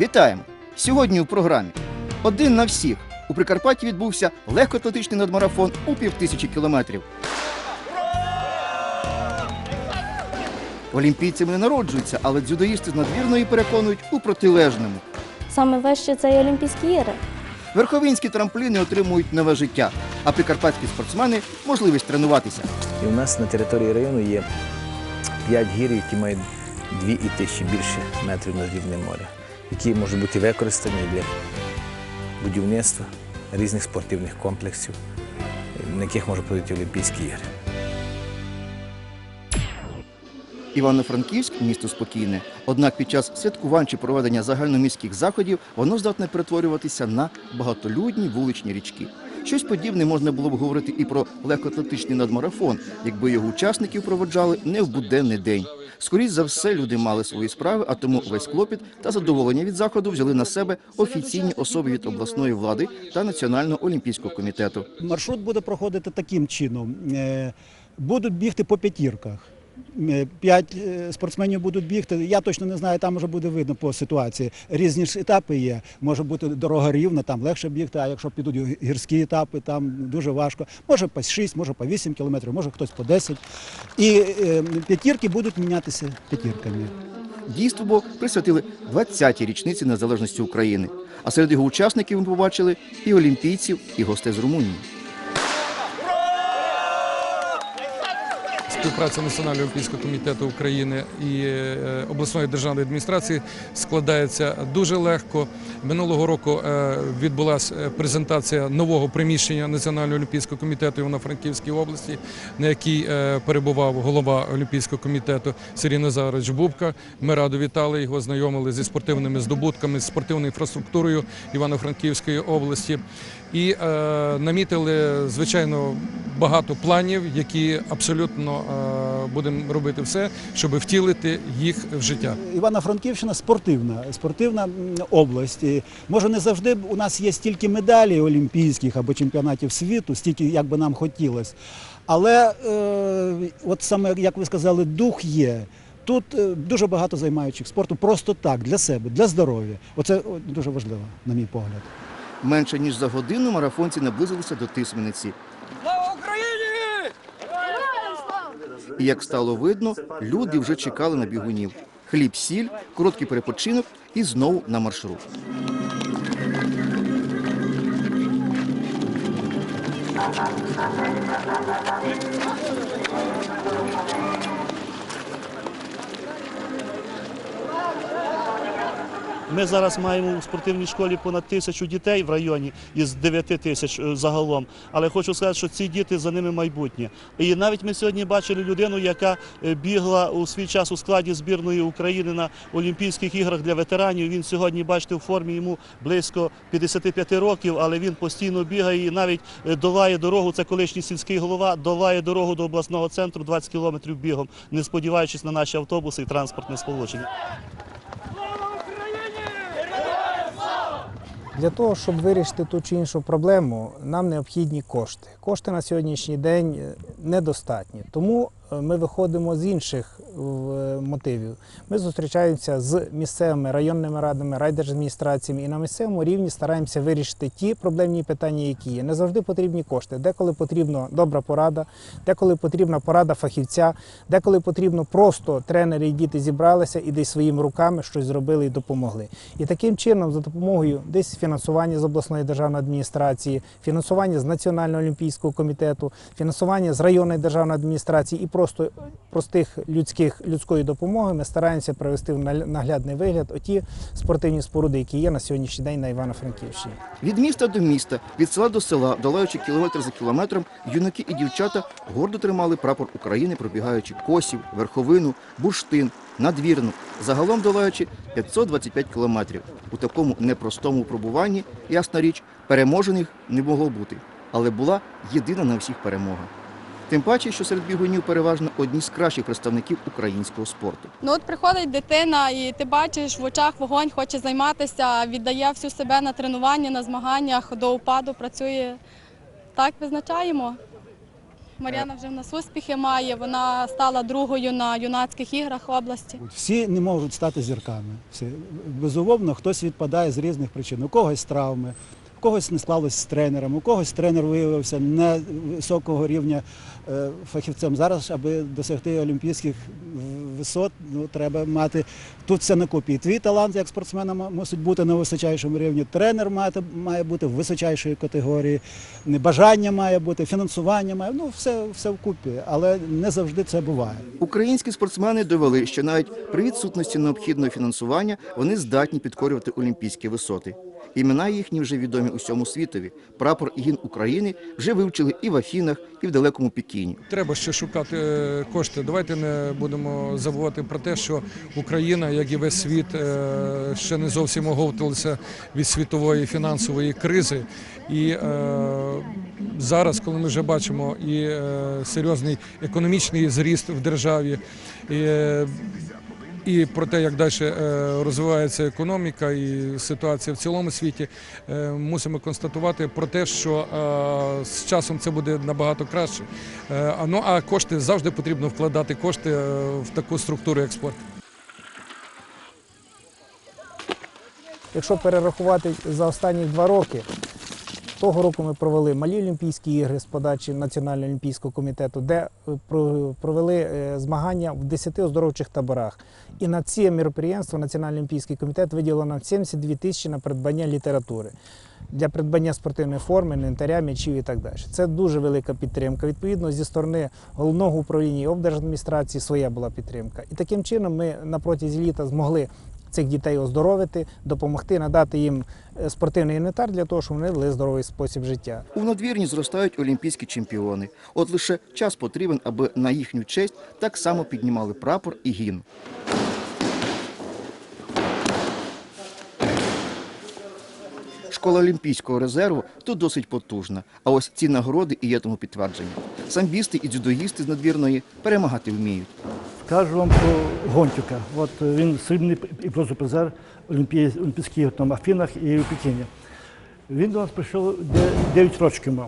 Вітаємо! Сьогодні у програмі один на всіх у Прикарпатті відбувся легкоатлетичний надмарафон у півтисячі кілометрів. Олімпійцями не народжуються, але дзюдоїсти з надвірної переконують у протилежному. Саме вище це і Олімпійські ігри. Верховинські трампліни отримують нове життя, а прикарпатські спортсмени можливість тренуватися. І у нас на території району є 5 гір, які мають 2 і тисячі більше метрів над рівнем моря, які можуть бути використані для будівництва різних спортивних комплексів, на яких можуть пройти Олімпійські ігри. Івано-Франківськ місто спокійне. Однак під час святкувань чи проведення загальноміських заходів воно здатне перетворюватися на багатолюдні вуличні річки. Щось подібне можна було б говорити і про легкоатлетичний надмарафон, якби його учасників проводжали не в буденний день. Скоріше за все, люди мали свої справи, а тому весь клопіт та задоволення від заходу взяли на себе офіційні особи від обласної влади та Національного олімпійського комітету. Маршрут буде проходити таким чином. Е, Будуть бігти по п'ятірках. Е, П'ять е, спортсменів будуть бігти. Я точно не знаю, там вже буде видно по ситуації. Різні ж етапи є. Може бути дорога рівна, там легше бігти, а якщо підуть гірські етапи, там дуже важко. Може по 6, може по 8 кілометрів, може хтось по 10. І е, п'ятірки будуть мінятися п'ятірками. Дійство присвятили 20-й річниці незалежності України. А серед його учасників ми побачили і олімпійців, і гостей з Румунії. Співпраця Національного олімпійського комітету України і е, обласної державної адміністрації складається дуже легко. Минулого року е, відбулася презентація нового приміщення Національного олімпійського комітету Івано-Франківській області, на якій е, перебував голова Олімпійського комітету Сергій Назарович Бубка. Ми радо вітали його, знайомили зі спортивними здобутками, з спортивною інфраструктурою Івано-Франківської області. І е, намітили звичайно багато планів, які абсолютно е, будемо робити все, щоб втілити їх в життя. Івано-Франківщина спортивна, спортивна область. І, може, не завжди у нас є стільки медалей олімпійських або чемпіонатів світу, стільки як би нам хотілося. Але е, от саме, як ви сказали, дух є. Тут е, дуже багато займаючих спорту просто так, для себе, для здоров'я. Оце дуже важливо, на мій погляд. Менше ніж за годину марафонці наблизилися до Тисмениці. І як стало видно, люди вже чекали на бігунів. Хліб, сіль, короткий перепочинок і знову на маршрут. Ми зараз маємо у спортивній школі понад тисячу дітей в районі із 9 тисяч е, загалом. Але хочу сказати, що ці діти за ними майбутнє. І навіть ми сьогодні бачили людину, яка е, бігла у свій час у складі збірної України на Олімпійських іграх для ветеранів. Він сьогодні, бачите, у формі йому близько 55 років, але він постійно бігає і навіть е, долає дорогу. Це колишній сільський голова, долає дорогу до обласного центру 20 кілометрів бігом, не сподіваючись на наші автобуси і транспортне сполучення. Для того, щоб вирішити ту чи іншу проблему, нам необхідні кошти. Кошти на сьогоднішній день е, недостатні. Тому е, ми виходимо з інших мотивів. Ми зустрічаємося з місцевими районними радами, райдержадміністраціями і на місцевому рівні стараємося вирішити ті проблемні питання, які є. Не завжди потрібні кошти. Деколи потрібна добра порада, деколи потрібна порада фахівця, деколи потрібно просто тренери і діти зібралися і десь своїми руками щось зробили і допомогли. І таким чином, за допомогою десь фінансування з обласної державної адміністрації, фінансування з Національного олімпійського комітету, фінансування з районної державної адміністрації і просто простих людських людської допомоги ми стараємося привести в наглядний вигляд оті спортивні споруди, які є на сьогоднішній день на Івано-Франківщині. Від міста до міста, від села до села, долаючи кілометр за кілометром, юнаки і дівчата гордо тримали прапор України, пробігаючи косів, верховину, бурштин, надвірну, загалом долаючи 525 кілометрів. У такому непростому пробуванні, ясна річ, переможених не могло бути, але була єдина на всіх перемога. Тим паче, що серед бігунів переважно одні з кращих представників українського спорту. Ну от приходить дитина, і ти бачиш в очах вогонь, хоче займатися, віддає всю себе на тренування, на змаганнях, до упаду працює. Так визначаємо. Мар'яна вже в нас успіхи має. Вона стала другою на юнацьких іграх області. Всі не можуть стати зірками. Всі. Безумовно, хтось відпадає з різних причин. У когось травми, у когось не склалось з тренером, у когось тренер виявився не високого рівня е, фахівцем. Зараз, аби досягти олімпійських висот, ну, треба мати тут все на купі. І Твій талант як спортсмена мусить бути на височайшому рівні. Тренер мати, має бути в височайшої категорії, бажання має бути, фінансування має. Ну, все, все вкупі. Але не завжди це буває. Українські спортсмени довели, що навіть при відсутності необхідного фінансування вони здатні підкорювати олімпійські висоти. Імена їхні вже відомі усьому світові. Прапор і гімн України вже вивчили і в Афінах, і в далекому Пекіні. Треба ще шукати е, кошти. Давайте не будемо забувати про те, що Україна, як і весь світ, е, ще не зовсім оговталася від світової фінансової кризи. І е, зараз, коли ми вже бачимо і серйозний економічний зріст в державі. І, і про те, як далі е, розвивається економіка і ситуація в цілому світі, е, мусимо констатувати про те, що е, з часом це буде набагато краще. Ну а кошти завжди потрібно вкладати кошти в таку структуру як спорт. Якщо перерахувати за останні два роки, того року ми провели малі Олімпійські ігри з подачі Національного олімпійського комітету, де е, провели е, змагання в 10 оздоровчих таборах. І на ці міроприємства Національний олімпійський комітет виділив нам 72 тисячі на придбання літератури. Для придбання спортивної форми, інвентаря, м'ячів і так далі. Це дуже велика підтримка. Відповідно, зі сторони головного управління і облдержадміністрації своя була підтримка. І таким чином ми на протязі літа змогли цих дітей оздоровити, допомогти надати їм е, спортивний інвентар для того, щоб вони вели здоровий спосіб життя. У надвірні зростають олімпійські чемпіони. От лише час потрібен, аби на їхню честь так само піднімали прапор і гімн. Школа Олімпійського резерву тут досить потужна. А ось ці нагороди і є тому підтвердження. Самбісти і дзюдоїсти з надвірної перемагати вміють. Скажу вам про Гончука. От е, він срібний і просто призер Олімпійських там, Афінах і в Пекіні. Він до нас прийшов 9 років.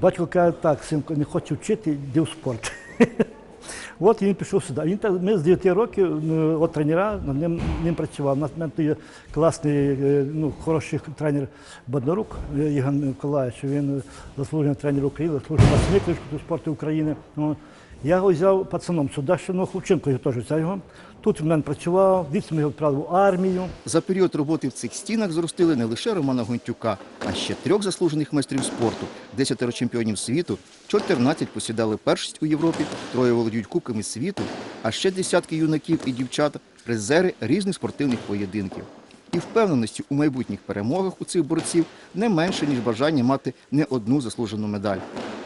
Батько каже, так, синку, не хочу вчити, йди в спорт. От він пішов сюди. Він так, ми з 9 років, ну, от тренера, над ним, ним працював. У нас є класний, е, ну, хороший тренер Боднарук е, Ігор Миколаївич. Він заслужений тренер України, заслужений власник спорту України. Ну, я його взяв пацаном ну, Хлопченко я теж взяв його. Тут він в мене працював, звідси ми його відправили в армію. За період роботи в цих стінах зростили не лише Романа Гонтюка, а ще трьох заслужених майстрів спорту, десятеро чемпіонів світу, 14 посідали першість у Європі, троє володіють кубками світу, а ще десятки юнаків і дівчат – призери різних спортивних поєдинків. І впевненості у майбутніх перемогах у цих борців не менше, ніж бажання мати не одну заслужену медаль.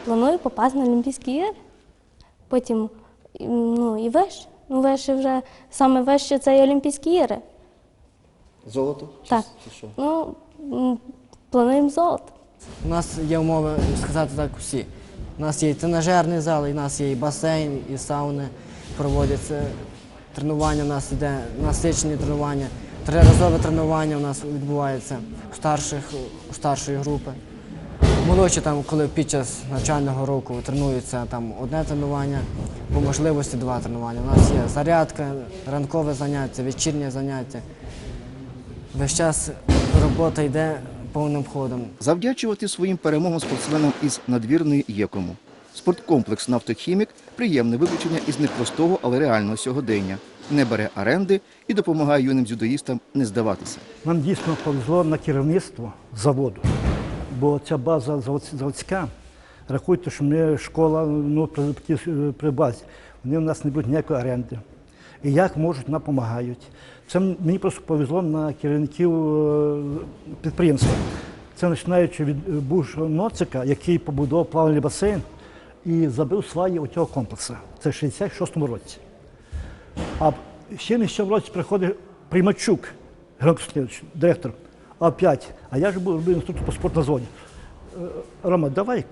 Планую попасти на Олімпійські ігри. Потім ну, і вище. Ну, вище вже саме вище це і Олімпійські ігри. Золото? Так. Ну, плануємо золото. У нас є умови сказати так усі. У нас є і тренажерний зал, і у нас є і басейн, і сауни проводяться. Тренування у нас йде, насичені тренування. Триразове тренування у нас відбувається у старших, у старшої групи. Молодші там, коли під час навчального року тренуються там одне тренування, по можливості два тренування. У нас є зарядка, ранкове заняття, вечірнє заняття. Весь час робота йде повним ходом. Завдячувати своїм перемогам спортсменам із надвірної є кому. Спорткомплекс «Нафтохімік» – приємне виключення із непростого, але реального сьогодення. Не бере оренди і допомагає юним дзюдоїстам не здаватися. Нам дійсно повезло на керівництво заводу, бо ця база заводська, рахуйте, що ми школа ну, при, при- при базі, вони у нас не будуть ніякої оренди. І як можуть, нам допомагають. Це мені просто повезло на керівників е, підприємства. Це починаючи від е, бувшого Ноцика, який побудував плавальний басейн і забив сваї у цього комплексу. Це в 66-му році. А ще не в році приходить Герой Костянтинович, директор. А опять, а я ж був робив інструктор по спорту на. Е, Рома, давай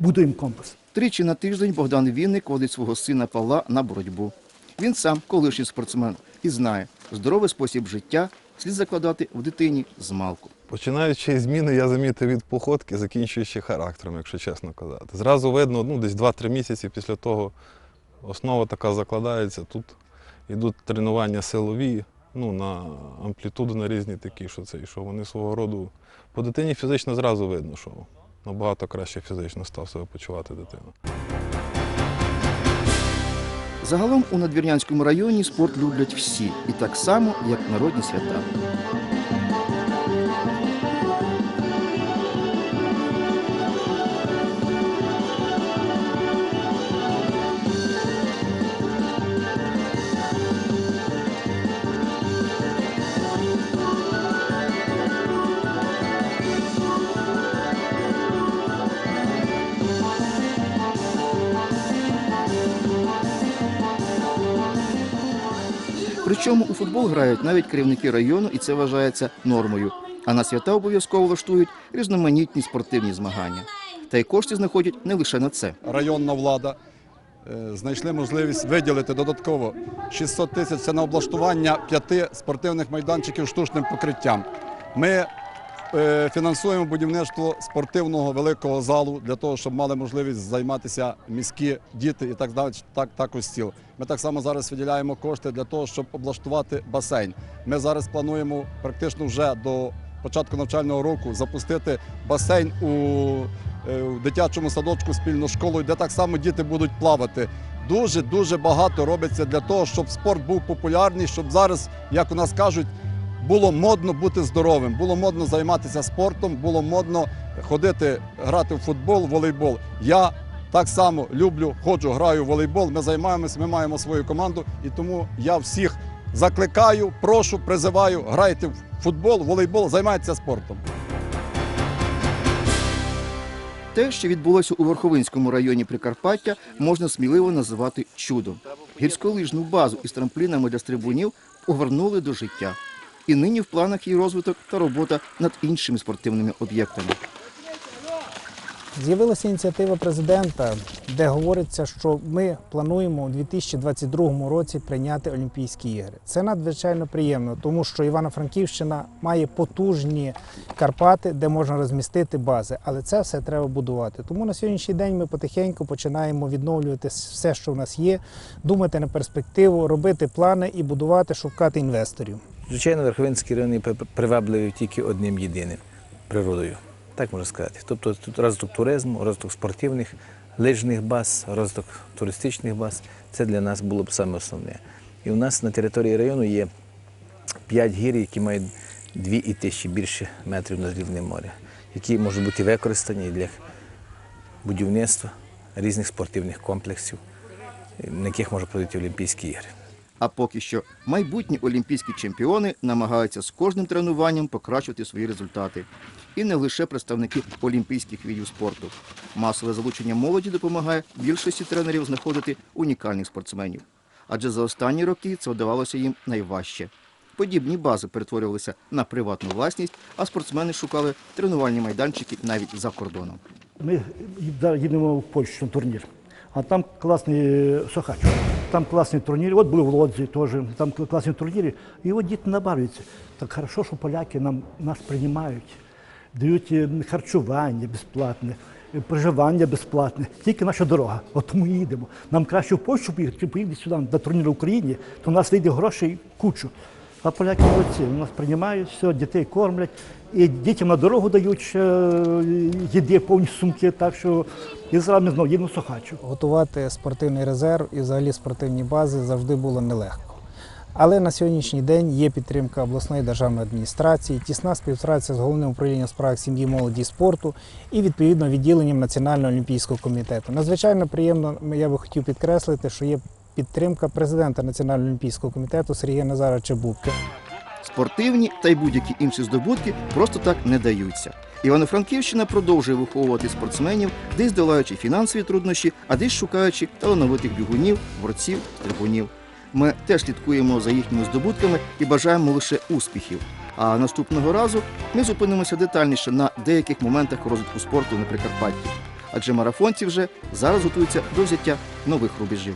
будуємо комплекс. Тричі на тиждень Богдан Вінник водить свого сина Павла на боротьбу. Він сам колишній спортсмен і знає, здоровий спосіб життя слід закладати в дитині з малку. Починаючи зміни, я замітив від походки, закінчуючи характером, якщо чесно казати. Зразу видно, ну, десь 2-3 місяці після того основа така закладається. Тут йдуть тренування силові, ну, на амплітуду на різні такі, що це, що вони свого роду. По дитині фізично зразу видно, що набагато краще фізично став себе почувати дитина. Загалом у Надвірнянському районі спорт люблять всі, і так само, як народні свята. Причому у футбол грають навіть керівники району, і це вважається нормою. А на свята обов'язково влаштують різноманітні спортивні змагання. Та й кошти знаходять не лише на це. районна влада е, знайшли можливість виділити додатково 600 тисяч це на облаштування п'яти спортивних майданчиків штучним покриттям. Ми фінансуємо будівництво спортивного великого залу для того, щоб мали можливість займатися міські діти і так так також стіл. Ми так само зараз виділяємо кошти для того, щоб облаштувати басейн. Ми зараз плануємо практично вже до початку навчального року запустити басейн у е, дитячому садочку спільно з школою, де так само діти будуть плавати. Дуже дуже багато робиться для того, щоб спорт був популярний, щоб зараз, як у нас кажуть, було модно бути здоровим, було модно займатися спортом, було модно ходити, грати в футбол, волейбол. Я так само люблю, ходжу, граю в волейбол. Ми займаємося, ми маємо свою команду, і тому я всіх закликаю, прошу, призиваю, грайте в футбол, волейбол, займайтеся спортом. Те, що відбулося у Верховинському районі Прикарпаття, можна сміливо називати чудом. Гірськолижну базу із трамплінами для стрибунів повернули до життя. І нині в планах її розвиток та робота над іншими спортивними об'єктами. З'явилася ініціатива президента, де говориться, що ми плануємо у 2022 році прийняти Олімпійські ігри. Це надзвичайно приємно, тому що Івано-Франківщина має потужні Карпати, де можна розмістити бази, але це все треба будувати. Тому на сьогоднішній день ми потихеньку починаємо відновлювати все, що в нас є, думати на перспективу, робити плани і будувати, шукати інвесторів. Звичайно, Верховинський район є при- привабливий тільки одним єдиним природою. Так можна сказати. Тобто тут розвиток туризму, розвиток спортивних, лижних баз, розвиток туристичних баз це для нас було б саме основне. І у нас на території району є п'ять гір, які мають дві і тисячі більше метрів над рівнем моря, які можуть бути використані для будівництва різних спортивних комплексів, на яких можна проводити Олімпійські ігри. А поки що майбутні олімпійські чемпіони намагаються з кожним тренуванням покращувати свої результати. І не лише представники олімпійських видів спорту. Масове залучення молоді допомагає більшості тренерів знаходити унікальних спортсменів. Адже за останні роки це вдавалося їм найважче. Подібні бази перетворювалися на приватну власність, а спортсмени шукали тренувальні майданчики навіть за кордоном. Ми їдемо в Польщу на турнір, а там класний е, Сохач. Там класний турнір. От були в Лодзі теж, там класні турніри. І от діти набавляються. Так хорошо, що поляки нам, нас приймають, дають е, харчування безплатне, е, проживання безплатне. Тільки наша дорога. От і їдемо. Нам краще в Польщу поїхати, поїхати сюди на турнір в Україні, то у нас вийде грошей кучу. А поляки молодці, нас приймають, все, дітей кормлять, і дітям на дорогу дають е, їди, повні сумки, так що і зараз ми знову їдемо Сохачу. Готувати спортивний резерв і взагалі спортивні бази завжди було нелегко. Але на сьогоднішній день є підтримка обласної державної адміністрації, тісна співпраця з головним управлінням справ сім'ї, молоді і спорту і відповідно відділенням Національного олімпійського комітету. Надзвичайно приємно, я би хотів підкреслити, що є підтримка президента Національного олімпійського комітету Сергія Назаровича Бубки. Спортивні та й будь-які інші здобутки просто так не даються. Івано-Франківщина продовжує виховувати спортсменів, десь долаючи фінансові труднощі, а десь шукаючи талановитих бігунів, борців, трибунів. Ми теж слідкуємо за їхніми здобутками і бажаємо лише успіхів. А наступного разу ми зупинимося детальніше на деяких моментах розвитку спорту на Прикарпатті. Адже марафонці вже зараз готуються до взяття нових рубежів.